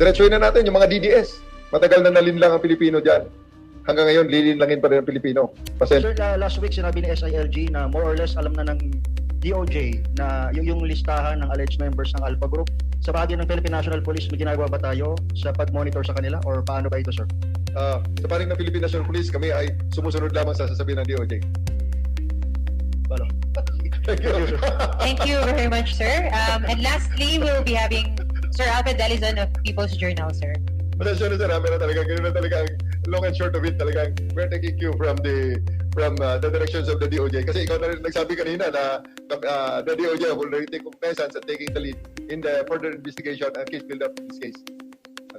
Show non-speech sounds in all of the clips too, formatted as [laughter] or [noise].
Diretsuhin na natin yung mga DDS. Matagal na nalinlang ang Pilipino dyan. Hanggang ngayon, lilinlangin pa rin ang Pilipino. Pasensya. Sir, uh, last week sinabi ni SILG na more or less alam na ng DOJ na yung, yung listahan ng alleged members ng Alpha Group. Sa bagay ng Philippine National Police, may ginagawa ba tayo sa pag-monitor sa kanila or paano ba ito, sir? Ah, sa paring ng Philippine National Police, kami ay sumusunod lamang sa sasabihin ng DOJ. Balo. [laughs] Thank you. Thank you very much, sir. Um, and lastly, we'll be having Sir Alfred Delizon of People's Journal, sir. Pasensya na sir, pero talaga, ganun na talaga, long and short of it, talagang we're taking cue from the from uh, the directions of the DOJ. Kasi ikaw na rin nagsabi kanina na uh, the DOJ have already taken cognizance and taking the lead in the further investigation and case build-up in this case.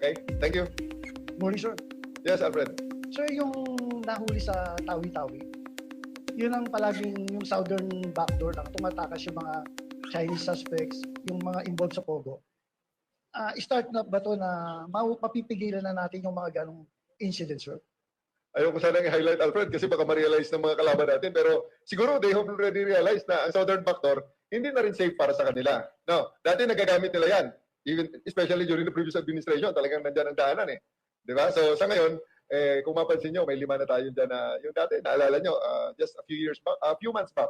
Okay? Thank you. Morning, sir. Yes, Alfred. Sir, yung nahuli sa Tawi-Tawi, yun ang palaging yung southern backdoor na tumatakas yung mga Chinese suspects, yung mga involved sa Pogo. Ah, start na ba to na mapipigilan na natin yung mga ganong incidents, sir? Ayoko sana i-highlight, Alfred, kasi baka ma-realize ng mga kalaban natin. Pero siguro they have already realized na ang Southern Backdoor hindi na rin safe para sa kanila. No, dati nagagamit nila yan. Even, especially during the previous administration, talagang nandyan ang daanan eh. Di ba? So sa ngayon, eh, kung mapansin nyo, may lima na tayo dyan na yung dati, naalala nyo, uh, just a few years back, a few months back,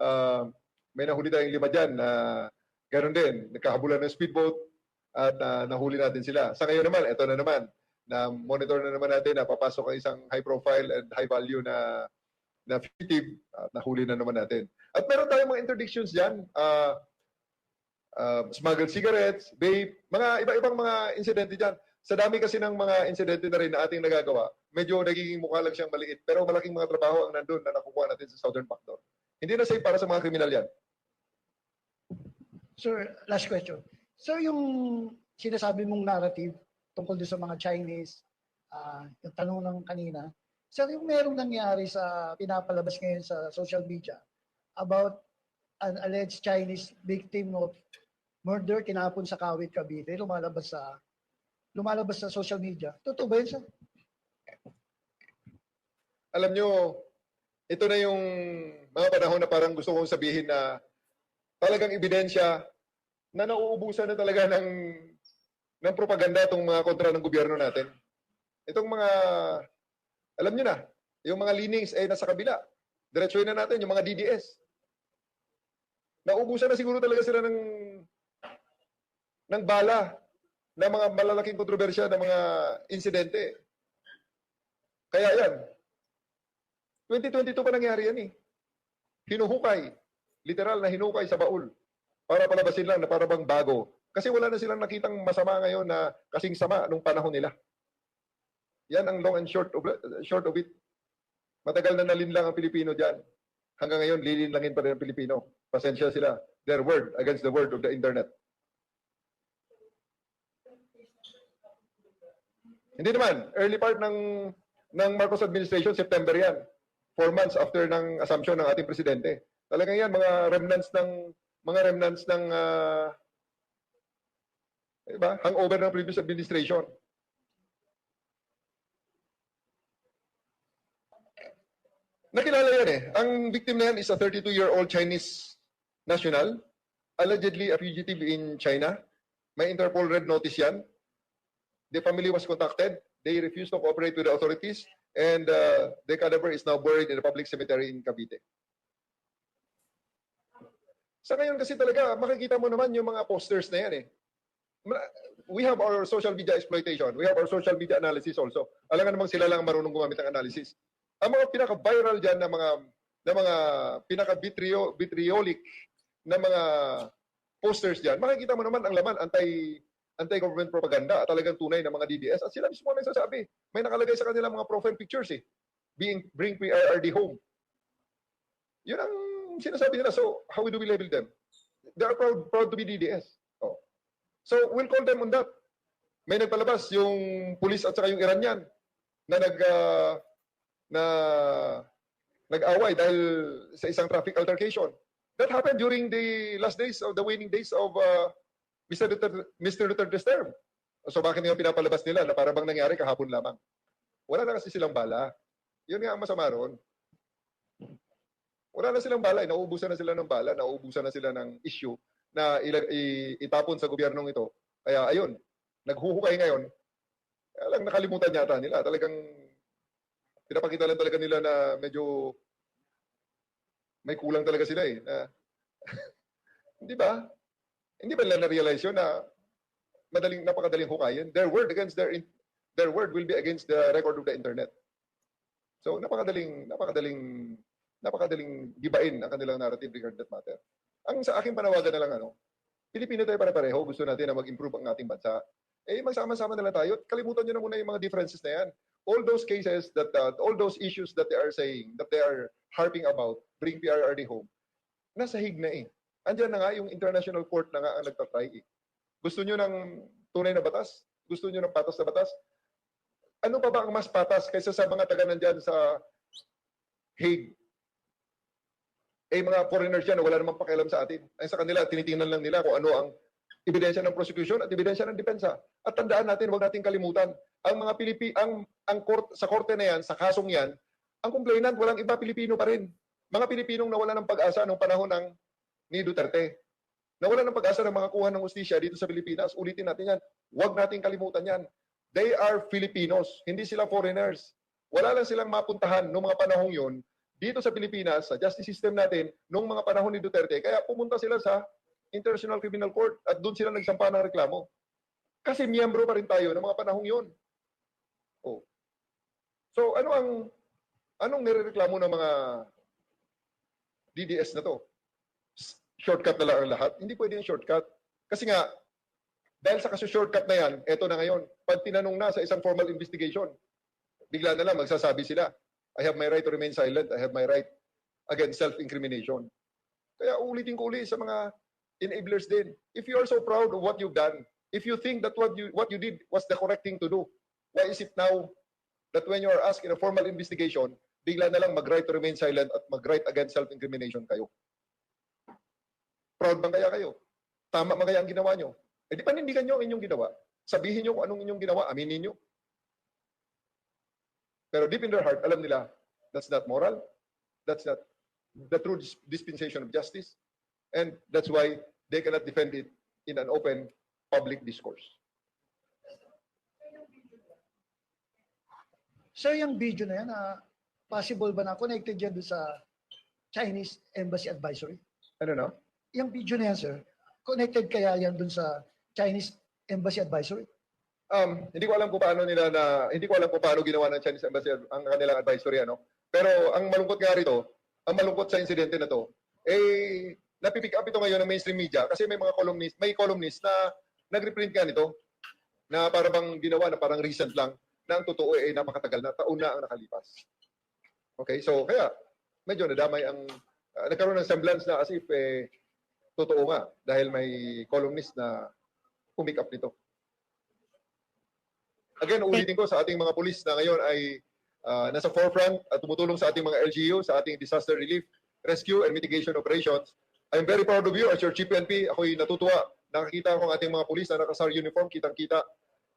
uh, may nahuli tayong lima dyan na ganoon din, nagkahabulan ng speedboat at uh, nahuli natin sila. Sa ngayon naman, ito na naman, na monitor na naman natin na papasok ang isang high profile and high value na na fugitive at nahuli na naman natin. At meron tayong mga interdictions diyan, uh, uh, smuggled cigarettes, vape, mga iba-ibang mga insidente diyan. Sa dami kasi ng mga insidente na rin na ating nagagawa, medyo nagiging mukha lang siyang maliit, pero malaking mga trabaho ang nandun na nakukuha natin sa Southern Backdoor. Hindi na safe para sa mga kriminal yan. Sir, last question. Sir, yung sinasabi mong narrative tungkol doon sa mga Chinese, ah, yung tanong ng kanina, sir, yung merong nangyari sa pinapalabas ngayon sa social media about an alleged Chinese victim of murder kinapon sa Kawit, Cavite, lumalabas sa lumalabas sa social media. Totoo ba yun, sir? alam nyo, ito na yung mga panahon na parang gusto kong sabihin na talagang ebidensya na nauubusan na talaga ng ng propaganda itong mga kontra ng gobyerno natin. Itong mga, alam nyo na, yung mga leanings ay nasa kabila. Diretsuhin na natin yung mga DDS. Nauubusan na siguro talaga sila ng ng bala na mga malalaking kontrobersya ng mga insidente. Kaya yan, 2022 pa nangyari yan eh. Hinuhukay. Literal na hinukay sa baul. Para palabasin lang na para bang bago. Kasi wala na silang nakitang masama ngayon na kasing sama nung panahon nila. Yan ang long and short of, short of it. Matagal na nalinlang ang Pilipino dyan. Hanggang ngayon, lilinlangin pa rin ang Pilipino. Pasensya sila. Their word against the word of the internet. Hindi naman. Early part ng ng Marcos administration, September yan. Four months after ng assumption ng ating presidente. Talagang yan, mga remnants ng mga remnants ng uh, diba? hangover ng previous administration. Nakilala yan eh. Ang victim na yan is a 32-year-old Chinese national, allegedly a fugitive in China. May Interpol red notice yan. The family was contacted. They refused to cooperate with the authorities and uh, the cadaver is now buried in the public cemetery in Cavite. Sa ngayon kasi talaga, makikita mo naman yung mga posters na yan eh. We have our social media exploitation. We have our social media analysis also. Alam nga namang sila lang ang marunong gumamit ng analysis. Ang mga pinaka-viral dyan na mga na mga pinaka-vitrio, vitriolic na mga posters dyan, makikita mo naman ang laman anti anti-government propaganda talagang tunay na mga DDS at sila mismo ang nagsasabi. May nakalagay sa kanila mga profile pictures eh. Being, bring PRRD home. Yun ang sinasabi nila. So, how do we label them? They are proud, proud to be DDS. Oh. So, we'll call them on that. May nagpalabas yung pulis at saka yung Iranian na nag ah, na nag-away dahil sa isang traffic altercation. That happened during the last days of the waning days of uh, Mr. Duterte, Mr. Duterte's term. So bakit nga pinapalabas nila na para bang nangyari kahapon lamang? Wala na kasi silang bala. Yun nga ang masama ron. Wala na silang bala. Nauubusan na sila ng bala. Nauubusan na sila ng issue na itapon sa gobyernong ito. Kaya ayun, naghuhukay ngayon, lang nakalimutan yata nila. Talagang pinapakita lang talaga nila na medyo may kulang talaga sila eh. Na, [laughs] hindi ba? Hindi ba nila na-realize yun na madaling, napakadaling hukayin? Their word against their, in- their word will be against the record of the internet. So napakadaling, napakadaling, napakadaling gibain ang kanilang narrative regarding that matter. Ang sa aking panawagan na lang ano, Pilipino tayo pare-pareho, gusto natin na mag-improve ang ating bansa. Eh, magsama-sama na lang tayo. Kalimutan nyo na muna yung mga differences na yan. All those cases that, uh, all those issues that they are saying, that they are harping about, bring PRRD home, nasa hig na eh. Andiyan na nga, yung international court na nga ang nagtatry eh. Gusto nyo ng tunay na batas? Gusto nyo ng patas na batas? Ano pa ba ang mas patas kaysa sa mga taga nandyan sa Hague? Eh, mga foreigners yan wala namang pakialam sa atin. Ay sa kanila, tinitingnan lang nila kung ano ang ebidensya ng prosecution at ebidensya ng depensa. At tandaan natin, huwag nating kalimutan, ang mga Pilipi, ang, ang court, sa korte na yan, sa kasong yan, ang complainant, walang iba Pilipino pa rin. Mga Pilipinong nawala ng pag-asa noong panahon ng ni Duterte. Nawala ng pag-asa ng mga kuha ng ustisya dito sa Pilipinas. Ulitin natin yan. Huwag nating kalimutan yan. They are Filipinos, hindi sila foreigners. Wala lang silang mapuntahan noong mga panahong yon dito sa Pilipinas, sa justice system natin, noong mga panahon ni Duterte. Kaya pumunta sila sa International Criminal Court at doon sila nagsampa ng reklamo. Kasi miyembro pa rin tayo ng mga panahong yon. Oh. So ano ang anong nirereklamo ng mga DDS na to? Shortcut na lang ang lahat? Hindi pwede yung shortcut. Kasi nga, dahil sa kaso shortcut na yan, eto na ngayon, pag tinanong na sa isang formal investigation, bigla na lang magsasabi sila, I have my right to remain silent, I have my right against self-incrimination. Kaya ulitin ko uli sa mga enablers din. If you are so proud of what you've done, if you think that what you what you did was the correct thing to do, why is it now that when you are asked in a formal investigation, bigla na lang mag-right to remain silent at mag-right against self-incrimination kayo? Proud bang kaya kayo? Tama ba kaya ang ginawa nyo? Eh di panindigan nyo ang inyong ginawa. Sabihin nyo kung anong inyong ginawa, aminin nyo. Pero deep in their heart, alam nila, that's not moral. That's not the true dispensation of justice. And that's why they cannot defend it in an open public discourse. Sir, yung video na yan, ah, possible ba na connected yan doon sa Chinese Embassy Advisory? Ano no? Yung video na yan, sir, connected kaya yan doon sa Chinese Embassy Advisory? Um, hindi ko alam kung paano nila na hindi ko alam kung paano ginawa ng Chinese embassy ang kanilang advisory ano. Pero ang malungkot nga rito, ang malungkot sa insidente na to, eh napipick up ito ngayon ng mainstream media kasi may mga columnist, may columnist na nagreprint ka nito na para bang ginawa na parang recent lang na ang totoo eh napakatagal na taon na ang nakalipas. Okay, so kaya medyo nadamay ang ah, nagkaroon ng semblance na as if eh totoo nga dahil may columnist na pumick up nito. Again, ulitin ko sa ating mga pulis na ngayon ay ah, nasa forefront at tumutulong sa ating mga LGU, sa ating disaster relief, rescue, and mitigation operations. I'm very proud of you as your Chief PNP. Ako'y natutuwa. Nakakita ko ang ating mga pulis na nakasar uniform, kitang-kita,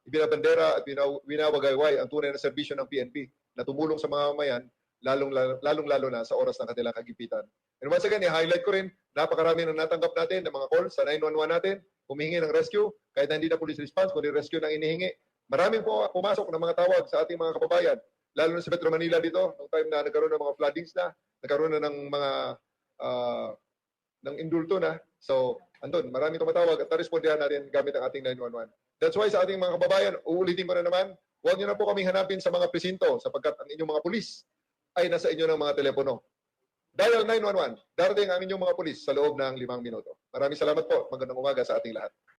ibinabandera at winawagayway ang tunay na serbisyo ng PNP na tumulong sa mga mamayan, lalong, lalong lalo na sa oras ng kanilang kagipitan. And once again, i-highlight ko rin, napakarami na natanggap natin ng mga calls sa 911 natin, humihingi ng rescue, kahit na hindi na police response, kundi rescue ng inihingi. Maraming po pumasok ng mga tawag sa ating mga kababayan, lalo na sa Metro Manila dito, nung time na nagkaroon ng mga floodings na, nagkaroon na ng mga ah, ng indulto na. So, andun, maraming tumatawag at narespondihan natin gamit ang ating 911. That's why sa ating mga kababayan, uulitin ko na naman, huwag niyo na po kaming hanapin sa mga presinto sapagkat ang inyong mga pulis ay nasa inyo ng mga telepono. Dial 911, darating ang inyong mga pulis sa loob ng limang minuto. Maraming salamat po. Magandang umaga sa ating lahat.